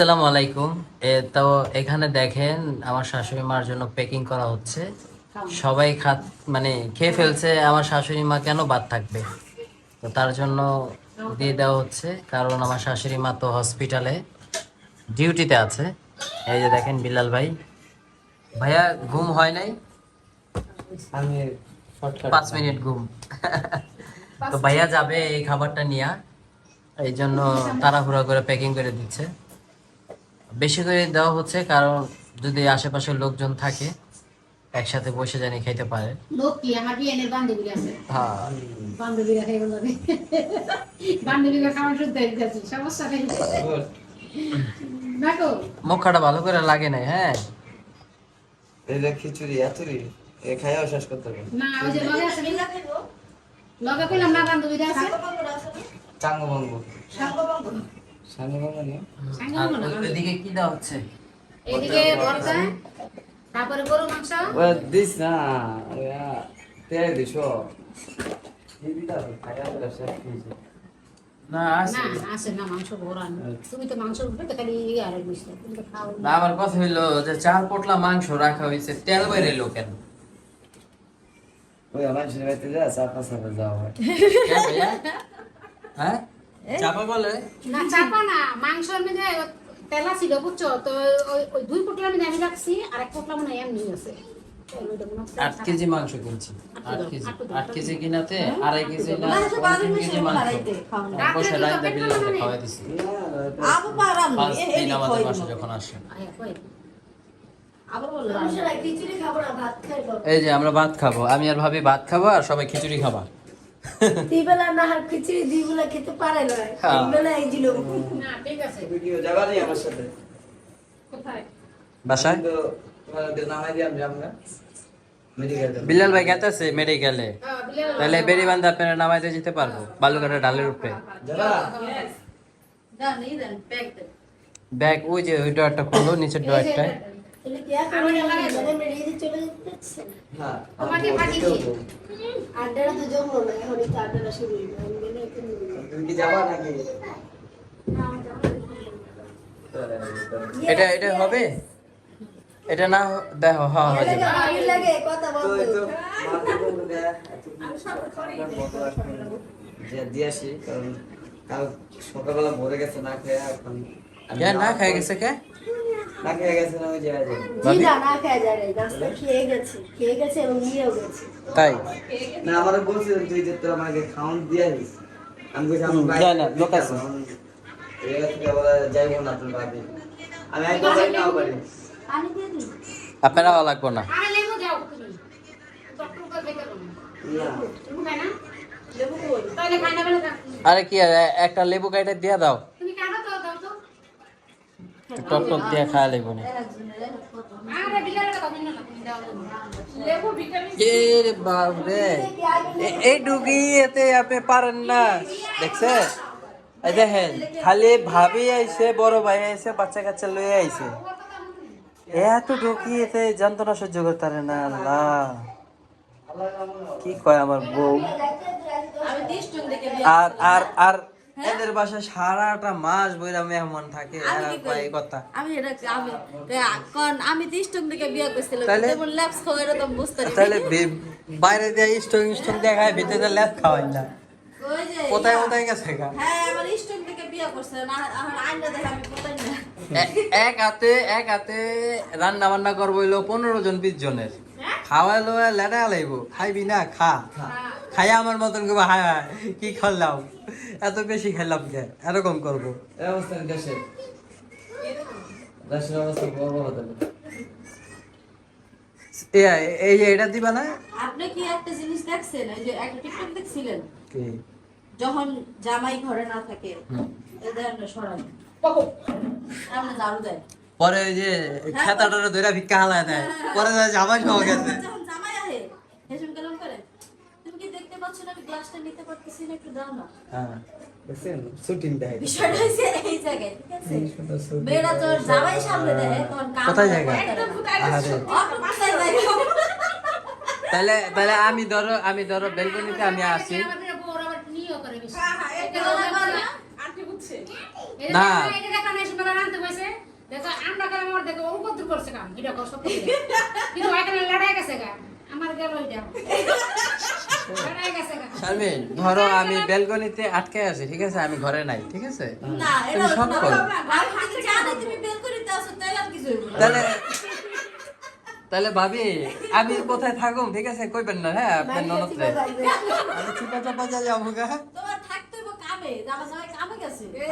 আসসালামু আলাইকুম। এ তো এখানে দেখেন আমার শাশুড়ি মার জন্য প্যাকিং করা হচ্ছে। সবাই খাত মানে খেয়ে ফেলছে আমার শাশুড়ি মা কেন বাদ থাকবে? তো তার জন্য দিয়ে দেওয়া হচ্ছে কারণ আমার শাশুড়ি মা তো হসপিটালে ডিউটিতে আছে। এই যে দেখেন বিলাল ভাই। ভাইয়া ঘুম হয় নাই? আমি পাঁচ মিনিট ঘুম। তো ভাইয়া যাবে এই খাবারটা নিয়ে। এই জন্য তাড়াহুড়া করে প্যাকিং করে দিচ্ছে। বেশি করে দেওয়া হচ্ছে কারণ যদি আশেপাশের লোকজন থাকে একসাথে বসে জানি খাইতে পারে। লোক কি? আমার বিয়েনের বান্ধবী আছে? হ্যাঁ। বান্ধবীরা বান্ধবীরা খাওয়ার সমস্যা নেই। মুখাটা ভালো করে লাগে নাই হ্যাঁ। এটা খিচুড়ি এতরি এ শেষ করতে হবে। না ওই যে লগে আছে লগে কইলাম না বান্ধবীরা আছে? চাঙ্গো বঙ্গ। সাঙ্গো বঙ্গ নিয়ে আর ওই- ওইদিকে কি দেওয়া হচ্ছে? এইদিকে ভর্তা তারপরে গরু মাংস। ও দিস না ওয়া তেরে দিছ এই বিটা খাইয়া শেষ হইছে না না আছে না মাংস ভরান তুমি তো মাংস উঠবে তো খালি আর এক তুমি তো খাও না। আমার কথা হইল যে চার পোটলা মাংস রাখা হয়েছে তেল বাইরে লোকেন ওই আমার ছেলে বাইতে যা চাপা চাপা যাও হয়। হ্যাঁ? চাপা বলে? না চাপা না মাংস আমি যে তেলা ছিল বুঝছ? তো ওই দুই পোটলা আমি রাখছি আর এক পোটলা মানে এমনি আছে। আট কেজি মাংস কিনছি। আট কেজি। আট কেজি। কিনাতে আড়াই কেজি না বারো তিন কেজি মাংস। বসে রাইতে বিল্লাতে খাওয়াই দিছি। পাঁচ দিন আমাদের হয় বাসা যখন আসে। এই যে আমরা ভাত খাব আমি আর ভাবি ভাত খাব আর সবাই খিচুড়ি খাবা। দুই বেলা না হার খিচুড়ি দুই বেলা খেতে পারে না। হ্যাঁ। এক বেলা এই দিল। না ঠিক আছে। ভিডিও যাবা নি আমার সাথে? কোথায়? বাসায়? তো তোমাদের নামাই দিলাম আমরা বিল্লাল ভাই গেতেছে মেডিকেলে তাহলে বেরি বান্ধা আপনারা নামাইতে যেতে পারব। বালুঘাটা ডালের উপরে। দেন ব্যাগ ওই যে ওই ডোয়ারটা খুলো নিচের ডোয়ারটায় আড্ডাটা তো জমলো না এখন আড্ডাটা শুরু। তুমি কি যাবা নাকি এটা এটা হবে এটা না দেখো হ্যাঁ হয়ে যাবে দিয়ে কাল সকালবেলা ভরে গেছে না খেয়ে এখন না খাই গেছে কে না খেয়ে গেছে না ওই যে আজ। জি না না খাওয়া যায় না নাস্তা খেয়ে গেছে খেয়ে গেছে এবং নিয়েও গেছে। তাই? না আমার বলছিল তুই যে তোর আমাকে দিয়ে দিস। আমি বলছি আমি হুম, না, লোক আছে। এই থেকে বলা যাইবো না তোর বাড়ি আমি যাই নাও পারি পানি দিয়ে দিই আপনারা ভালো লাগবো না। আরে লেবু দাও তুমি দাও না। না। লেবু কই তাহলে খাই না আরে কি আর, একটা লেবু কাইটা দিয়া দাও। টক টক দিয়ে খাওয়া না। এই ডুগি এতে আপনি পারেন না। দেখছে? দেখেন, খালি ভাবি বড় ভাই বাচ্চা কাচ্চা এত যন্ত্রণা সহ্য করতে পারে না, আল্লাহ। কি কয় আমার বউ? আর আর আর এদের বাসায় সারাটা মাস বইরা মেহমান থাকে? এই কথা? আমি এটা আমি কারণ আমি বিয়ে করছিলাম? যেমন ল্যাপস খাওয়া এরকম বুঝতে তাহলে বাইরে দিয়ে স্টোন স্টোন দেখায় ভিতরে ল্যাপ খাওয়াই না। কোথায় কোথায় গেছে গা? হ্যাঁ আমার বিয়ে আর এখন আইনা দেখে আমি কোথায় না। এক হাতে এক হাতে রান্না বান্না করব পনেরো জন বিশ জনের। খাওয়াইলো লেডা লাইব খাইবি না খা। খাইয়া আমার মতন করব হায় হায় কি খাল্লাম এত বেশি খেলাম কে? এরকম করব। এই অবস্থা দেশে দেশের? অবস্থা বড় হতে এই যে এটা দিবা না? আপনি কি একটা জিনিস দেখছেন? এই যে একটা টিকটক দেখছিলেন? কি? যখন জামাই ঘরে না থাকে এদের আমরা সরাই। আমরা ঝাড়ু দেয় পরে ওই যে খেতাটা ধরে ভিক্ষা হালায় দেয়। পরে জামাই সহ গেছে জামাই আহে হেসুন কালাম করে তুমি কি দেখতে পাচ্ছ না আমি গ্লাসটা নিতে পারতেছি না একটু দাও না। হ্যাঁ দেখছেন? শুটিং দেখাই বিষয়টা হচ্ছে এই জায়গায় ঠিক আছে? এই সুন্দর ছবি। মেয়েরা তোর জামাই সামনে দেয় তখন কোথায় জায়গা? করতে পারে না। আহারে। অত কোথায় জায়গা? তাহলে তাহলে আমি ধরো আমি ধরো বেলকনিতে আমি আসি। এটা লাগবে না? দেখা আমার দেখো কত করছে কাম। এটা কষ্ট কিন্তু লড়াই গেছে গা। আমার গেল এটা শারমিন ধরো আমি বেলকনিতে আটকে আছি ঠিক আছে? আমি ঘরে নাই ঠিক আছে? তুমি সব করো। তাহলে আর কিছু হইব না। তাহলে ভাবি আমি কোথায় থাকুম ঠিক আছে? কইবেন না হ্যাঁ আপনার ননদরে আমি চিপা চাপা যা যাব গা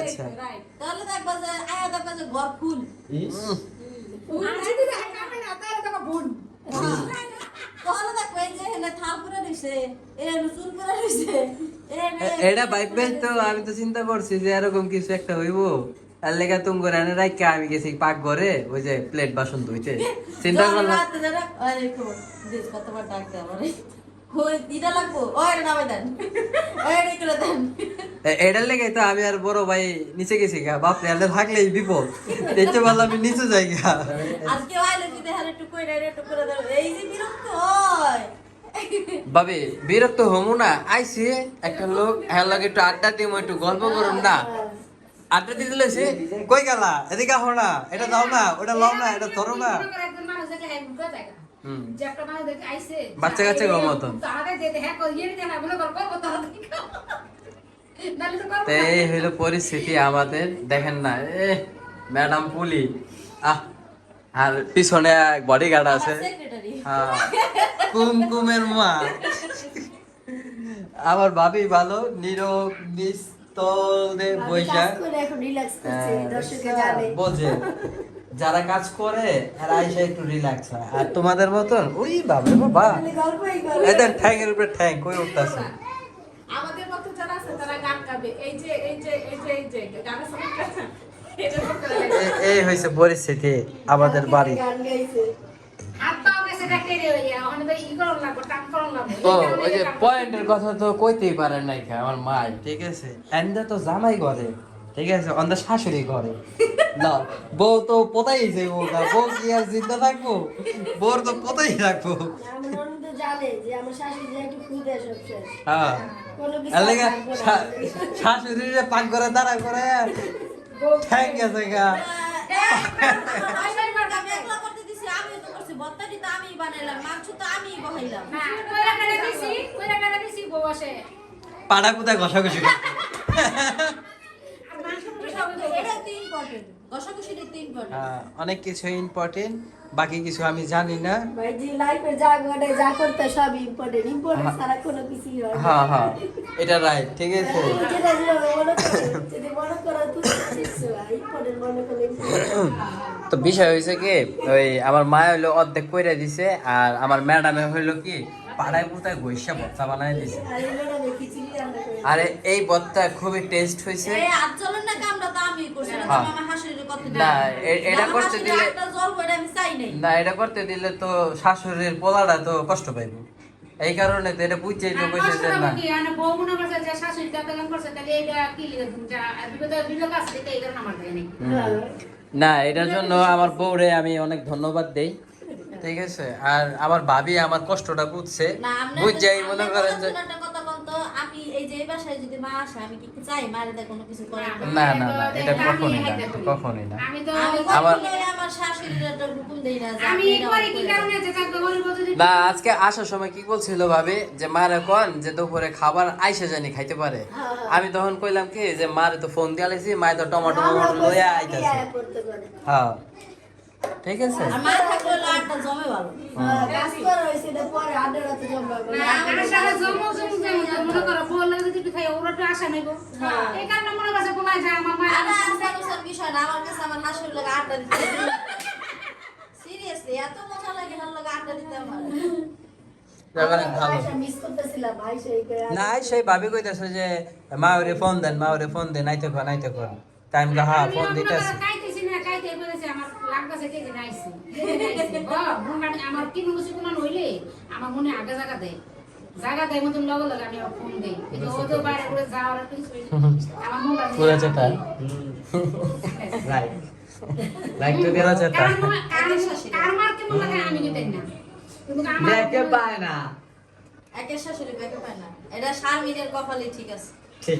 আচ্ছা। তাহলে দেখবা যে আয়া দেখবা যে ঘর ফুল। আর যদি কামে না তাহলে তো বোন। তাহলে দেখবা যে হেনে থাল এটা ভাববে তো আমি তো চিন্তা করছি যে এরকম কিছু একটা হইব। আর লেগা তুমি করে আনে রাখা আমি গেছি পাক ঘরে ওই যে প্লেট বাসন ধুইতে। চিন্তা করলাম কতবার ডাক দেয় এ- এটার লেগে তো আমি আর বড় ভাই নিচে গেছি গা বাপরে আলে থাকলেই বিপদ দেখতে পারলাম আমি নিচে যাই গা। আজকে আইলে যদি হারে একটু কই একটু করে এই যে বিরক্ত হয়। ভাবি বিরক্ত হমু না? আইসি একটা লোক হ্যাঁ লাগে একটু আড্ডা দিম একটু গল্প করুন না। আড্ডা দিতে লইছে কই গেলা? এদিকে আহো না এটা দাও না ওটা লও না এটা ধরো না। বাচ্চা কাচ্চা গো মতন। এই হইল পরিস্থিতি আমাদের দেখেন না এ ম্যাডাম পুলি। আহ আর পিছনে বডিগার্ড আছে। হ্যাঁ। কুমকুমের মা আমার ভাবি ভালো নীরব নিস্তলে বৈশা এখন হ্যাঁ, দর্শকে বোঝে যারা কাজ করে আইসা একটু রিল্যাক্স হয় আর তোমাদের মতন ওই বাবা বাবা এদের ঠ্যাংয়ের উপরে ঠ্যাং কই উঠতেছে আমাদের মতো যারা আছে তারা গান গাবে এই যে এই যে এই যে এই যে গানের এই হয়েছে পরিস্থিতি আমাদের বাড়ি তো ওই যে পয়েন্টের কথা তো কইতেই নাই আমার মা ঠিক আছে? তো জামাই করে ঠিক আছে? শাশুড়ি করে না বউ তো পোতাই যাইবো না বউ কি আর জিন্দা থাকব? বউর তো পোতাই শাশুড়ি হ্যাঁ। পাক করে দাঁড়া করে। ঠ্যাং গেছে গা আমি একলা করতে দিছি আমিও তো করছি ভর্তাটি তো আমিই বানাইলাম মাংস তো আমিই বহাইলাম। কইরা কাটা দিছি? কইরা কাটা দিছি? বউ আসে। পাড়া কোথায় ঘষাঘষি হ্যাঁ, অনেক কিছু ইম্পর্টেন্ট বাকি কিছু আমি জানি না। ভাই লাইফে যা ঘটে যা করতে সব ইম্পর্টেন্ট ইম্পর্টেন্ট ছাড়া কোনো কিছুই হয় হ্যাঁ হ্যাঁ এটা রাইট ঠিক আছে। যদি মনে করো তুমি তো বিষয় হয়েছে কি ওই আমার মা হইল অর্ধেক কইরা দিছে আর আমার ম্যাডামে হইল কি পাড়ায় পুতায় গৈসা ভর্তা বানায় দিছে। আর এই করে। ভর্তা খুবই টেস্ট হয়েছে না হ্যাঁ। এটা করতে দিলে- করে না এটা করতে দিলে তো শাশুড়ির পোলাটা তো কষ্ট পাইব। এই কারণে তো এটা বুঝছে তো কইছে যে না। আমি মানে বউ মনে করছে যে শাশুড়ি দাদা গান করছে তাহলে এটা কি লিখে তুমি যা বিপদ বিপদ আছে তাই এই কারণে আমার দেয়। না এটার জন্য আমার বউরে আমি অনেক ধন্যবাদ দেই ঠিক আছে? আর আমার ভাবি আমার কষ্টটা বুঝছে। বুঝ যাই মনে করেন যে আমি এই যে বাসায় যদি মা আসে আমি কি চাই? মারে দেয় কোনো কিছু করে না না। না এটা কখনই না কখনই না। আমি তো আমার- কখনোই আমার শাশুড়ির একটা হুকুম দেই না যে আমি আপনি কি কারণে যে তাকে বলব না আজকে আসার সময় কি বলছিল ভাবি? যে মারে কোন যে দুপুরে খাবার আইসা জানি খাইতে পারে। আমি তখন কইলাম কি যে মারে তো ফোন দিয়ে আলাইছি মায়ে তো টমেটো টমেটো লইয়া আইতাছে। হ্যাঁ। ঠিক আছে? আর মা থাকলে হলো জমে ভালো। হ্যাঁ, কাজ করা হয়েছে, এটা পরে আড্ডা রাতে জমবে। না, আশা জমো জমো জমো জমো। মনে করো বউ লাগে যদি খাই ওরা তো আশা নেব এই কারণে মনে করছে বলা যায় আমার মা আর আসার উসার বিষয় না আমার কাছে আমার হাসির লাগে আটটা দিতে সিরিয়াসলি এত মজা লাগে হার লাগে আটটা দিতে আমার। যখন ভালো। আয়শা miss করতেছিলাম, আয়শা এই করে না সেই ভাবি কইতাছে যে মা ওরে ফোন দেন মা ওরে ফোন দেন নাইতে কর নাইতে কর। টাইম গা হ্যাঁ ফোন দিতেছে খাইতেছি না খাইতে বলেছে লাগতেছে কে দিন আইছি ও আমার কি মুসি কোন হইলে আমার মনে আগে জায়গা দেয়। জায়গা দেয় মতন লগে লগে আমি ফোন দেই। কিন্তু ও তো বাইরে করে যাওয়ার একটা আমার পুরা চেতা রাইট লাইক তো পুরা চেতা কার মা- কার- কার মার লাগে আমি নিতেন না। কিন্তু আমার দেখতে পায় না। একের শাশুড়ি বেঁকে পায় না। এটা শারমিনের কপালে ঠিক আছে। ঠিক।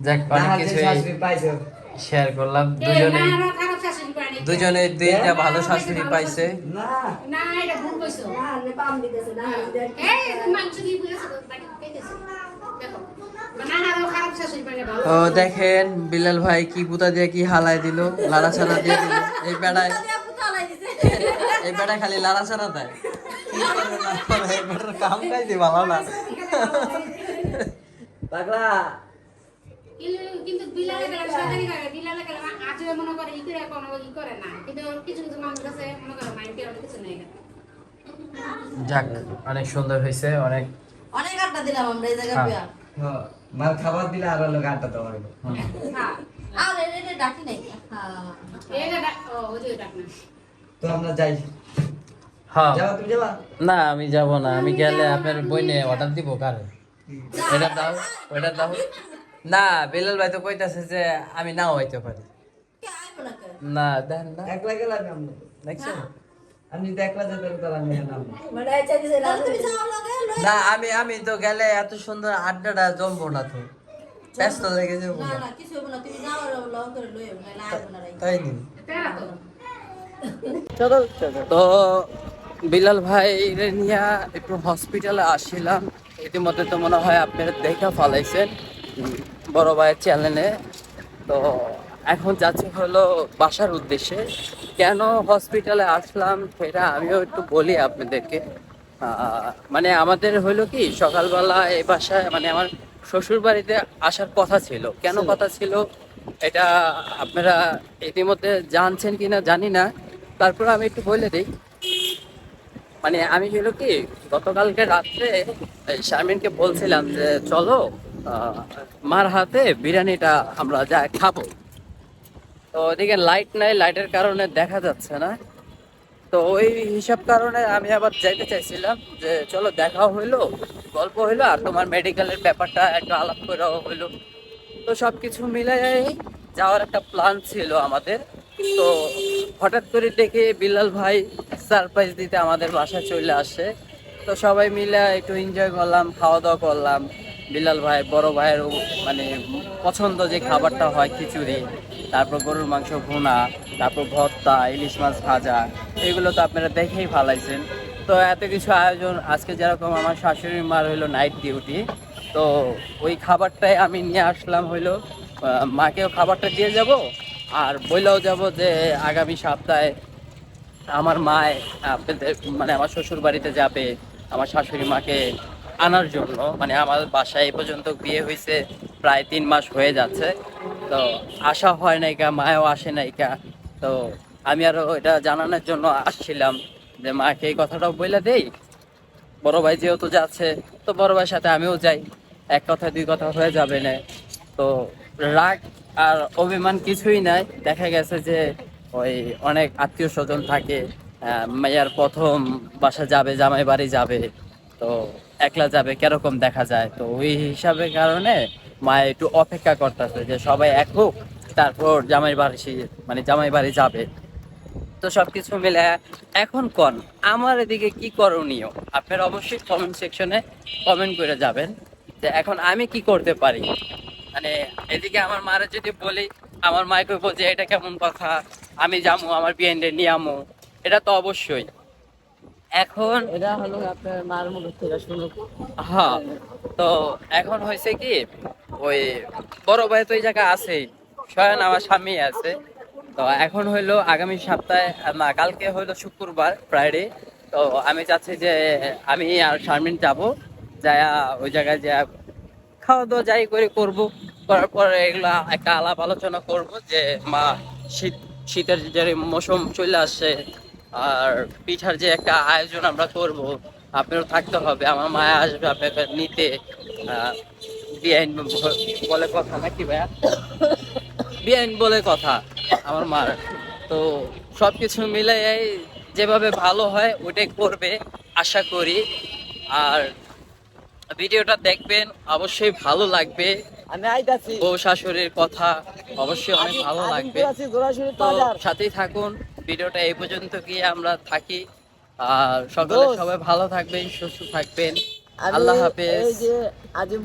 যাক অনেক কিছু শাশুড়ি পাইছো। শেয়ার করলাম। এই দুজনেই না, আমার খারাপ শাশুড়ি পায় দুজনে দুইটা ভালো শাশুড়ি পাইছে। না। না এটা ভুল কইছো। না হারলে পাম দিতেছে না হারলে দেখ এই মাংস দিয়ে বুঝেছ বাকি পেতেছে দেখো। না হারও খারাপ শাশুড়ি পাইলে ভালো ও দেখেন বিলাল ভাই কি পুতা দিয়ে কি হালাই দিল লাড়া ছাড়া দিয়ে দিল। এই বেড়ায় এই বেড়ায় খালি লাড়া ছাড়া দেয়। কাম কাইতে ভালো না পাগলা। কিন্তু- কিন্তু বিলালে গেলে সরকারি করে বিলালে গেলে আজও মনে করে ই করে কোনো ই করে না। কিন্তু কিছু কিছু মানুষ আছে মনে করে মাইন্ড কিছু নেই। যাক অনেক সুন্দর হয়েছে অনেক অনেক আড্ডা দিলাম আমরা এই জায়গায় হ্যাঁ। মার খাবার দিলে আরও লোক আড্ডা দেওয়া হইল হ্যাঁ। আর এটা এটা ডাকি নাই? হ্যাঁ। ও ওই যে ডাক না তো আমরা যাই। হ্যাঁ। যাবা তুমি যাবা? না আমি যাব না আমি গেলে আপনার বইনে অর্ডার দিব কার? এটা দাও ওইটা দাও। না বিলাল ভাই তো কইতাছে যে আমি নাও হইতে পারি। না দেন না। একলা গেলাম দেখছেন? আমি নাম মানে না তাহলে তুমি যাও লগে লই না আমি আমি তো গেলে এত সুন্দর আড্ডাটা জমবো না তো। ব্যস্ত লেগে যাব না। না কিছু হবে না। তুমি যাও আর লগ করে লই আইবো না আইবো না রাই তাই দিন তো তো বিলাল ভাই নিয়ে একটু হসপিটালে আসিলাম। ইতিমধ্যে তো মনে হয় আপনারা দেখা ফলাইছেন বড় ভাইয়ের চ্যানেলে তো এখন যাচ্ছি হলো বাসার উদ্দেশ্যে। কেন হসপিটালে আসলাম সেটা আমিও একটু বলি আপনাদেরকে। মানে আমাদের হলো কি সকালবেলা এই বাসায় মানে আমার শ্বশুর বাড়িতে আসার কথা ছিল। কেন কথা ছিল? এটা আপনারা ইতিমধ্যে জানছেন কিনা জানি না। তারপর আমি একটু বলে দিই। মানে আমি হলো কি গতকালকে রাত্রে শারমিনকে বলছিলাম যে চলো মার হাতে বিরিয়ানিটা আমরা যা খাব। তো ওদিকে লাইট নাই লাইটের কারণে দেখা যাচ্ছে না। তো ওই হিসাব কারণে আমি আবার যাইতে চাইছিলাম যে চলো দেখাও হইল, গল্প হইল, আর তোমার মেডিকেলের ব্যাপারটা একটু আলাপ করাও হইল। তো সব কিছু মিলে যাওয়ার একটা প্ল্যান ছিল আমাদের। তো হঠাৎ করে দেখে বিল্লাল ভাই সারপ্রাইজ দিতে আমাদের বাসায় চলে আসে। তো সবাই মিলে একটু এনজয় করলাম খাওয়া দাওয়া করলাম। বিল্লাল ভাই, বড় ভাইয়ের মানে পছন্দ যে খাবারটা হয় খিচুড়ি, তারপর গরুর মাংস ভুনা, তারপর ভর্তা, ইলিশ মাছ ভাজা, এগুলো তো আপনারা দেখেই ভালাইছেন তো এত কিছু আয়োজন, আজকে যেরকম আমার শাশুড়ির মার হইল নাইট ডিউটি তো ওই খাবারটাই আমি নিয়ে আসলাম হইল মাকেও খাবারটা দিয়ে যাব, আর বইলেও যাব যে আগামী সপ্তাহে আমার মায়, আপনাদের মানে আমার শ্বশুর বাড়িতে যাবে, আমার শাশুড়ি মাকে আনার জন্য। মানে আমার বাসায় এই পর্যন্ত বিয়ে হয়েছে প্রায় তিন মাস হয়ে যাচ্ছে। তো আসা হয় নাইকা মায়ও আসে নাইকা তো আমি আরও এটা জানানোর জন্য আসছিলাম যে মাকে এই কথাটাও বলে দেই। বড় ভাই যেহেতু যাচ্ছে, তো বড় ভাইয়ের সাথে আমিও যাই। এক কথা, দুই কথা হয়ে যাবে না। তো রাগ আর অভিমান কিছুই নাই। দেখা গেছে যে ওই অনেক আত্মীয় স্বজন থাকে মেয়ার প্রথম বাসা যাবে জামাই বাড়ি যাবে। তো একলা যাবে, কীরকম দেখা যায়? তো ওই হিসাবে কারণে মা একটু অপেক্ষা করতেছে যে সবাই এক হোক, তারপর জামাই বাড়ি মানে জামাই বাড়ি যাবে। তো সবকিছু মিলে এখন কোন? আমার এদিকে কি করণীয়? আপনারা অবশ্যই কমেন্ট সেকশনে কমেন্ট করে যাবেন যে এখন আমি কি করতে পারি? মানে এদিকে আমার মারে যদি বলি, আমার কইব যে এটা কেমন কথা? আমি যামু, আমার বিয়েন্ডে নিয়ে আমু। এটা তো অবশ্যই। এখন এটা হলো আপনার মার মুখ থেকে শুনো হ্যাঁ তো এখন হয়েছে কি ওই বড় ভাই তো এই জায়গা আছেই স্বয়ং আমার স্বামী আছে। তো এখন হইল আগামী সপ্তাহে না কালকে হইল শুক্রবার ফ্রাইডে তো আমি চাচ্ছি যে আমি আর শারমিন যাব যায়া ওই জায়গায় যা খাওয়া দাওয়া যাই করে করব। করার পরে এগুলা একটা আলাপ আলোচনা করব যে মা শীত শীতের যে মৌসুম চলে আসছে আর পিঠার যে একটা আয়োজন আমরা করব আপনারও থাকতে হবে আমার মায়া আসবে আপনাকে নিতে। বিআইন বলে কথা নাকি ভাইয়া? বিআইন বলে কথা আমার মার। তো সবকিছু মিলে যেভাবে ভালো হয় ওটাই করবে আশা করি। আর ভিডিওটা দেখবেন অবশ্যই ভালো লাগবে। বউ শাশুড়ির কথা অবশ্যই অনেক ভালো লাগবে। তো সাথেই থাকুন। ভিডিওটা এই পর্যন্ত গিয়ে আমরা থাকি। আর সকলে সবাই ভালো থাকবেন সুস্থ থাকবেন। আল্লাহ হাফেজ। আজিম